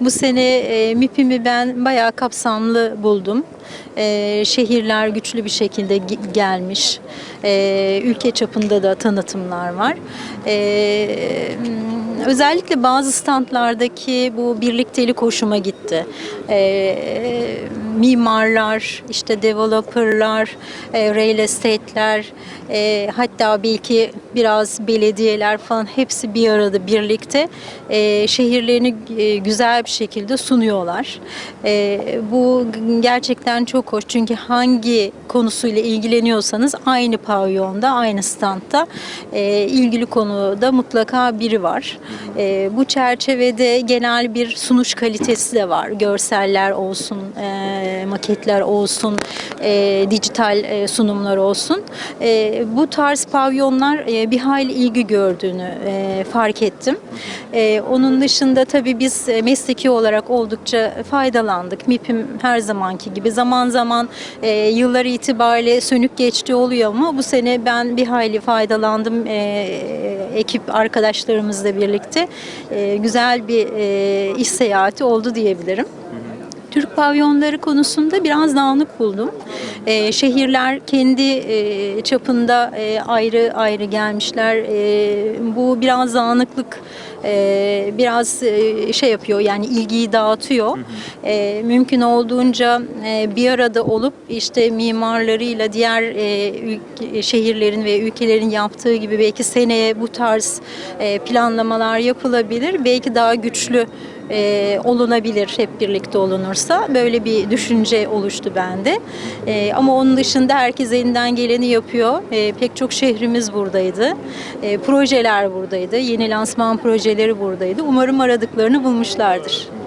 Bu sene e, MİP'imi ben bayağı kapsamlı buldum. E, şehirler güçlü bir şekilde ge- gelmiş. E, ülke çapında da tanıtımlar var. E, özellikle bazı standlardaki bu birliktelik hoşuma gitti. E, mimarlar, işte developerlar, e, real estate'ler, e, hatta belki biraz belediyeler falan hepsi bir arada birlikte e, şehirlerini e, güzel bir şekilde sunuyorlar. E, bu gerçekten çok hoş çünkü hangi konusuyla ilgileniyorsanız aynı pavyonda, aynı standta e, ilgili konuda mutlaka biri var. E, bu çerçevede genel bir sunuş kalitesi de var. Görseller olsun, e, maketler olsun, e, dijital e, sunumlar olsun. E, bu tarz pavyonlar e, bir hayli ilgi gördüğünü e, fark ettim. E, onun dışında tabii biz e, mesleki olarak oldukça faydalandık. MİP'im her zamanki gibi zaman zaman e, yıllar itibariyle sönük geçtiği oluyor ama bu sene ben bir hayli faydalandım e, ekip arkadaşlarımızla birlikte. E, güzel bir e, iş seyahati oldu diyebilirim. Türk pavyonları konusunda biraz dağınık buldum. Ee, şehirler kendi e, çapında e, ayrı ayrı gelmişler. E, bu biraz dağınıklık e, biraz e, şey yapıyor yani ilgiyi dağıtıyor. E, mümkün olduğunca e, bir arada olup işte mimarlarıyla diğer e, ülke- şehirlerin ve ülkelerin yaptığı gibi belki seneye bu tarz e, planlamalar yapılabilir. Belki daha güçlü e, olunabilir hep birlikte olunursa. Böyle bir düşünce oluştu bende. E, ama onun dışında herkes elinden geleni yapıyor. E, pek çok şehrimiz buradaydı. E, projeler buradaydı. Yeni lansman projeleri buradaydı. Umarım aradıklarını bulmuşlardır.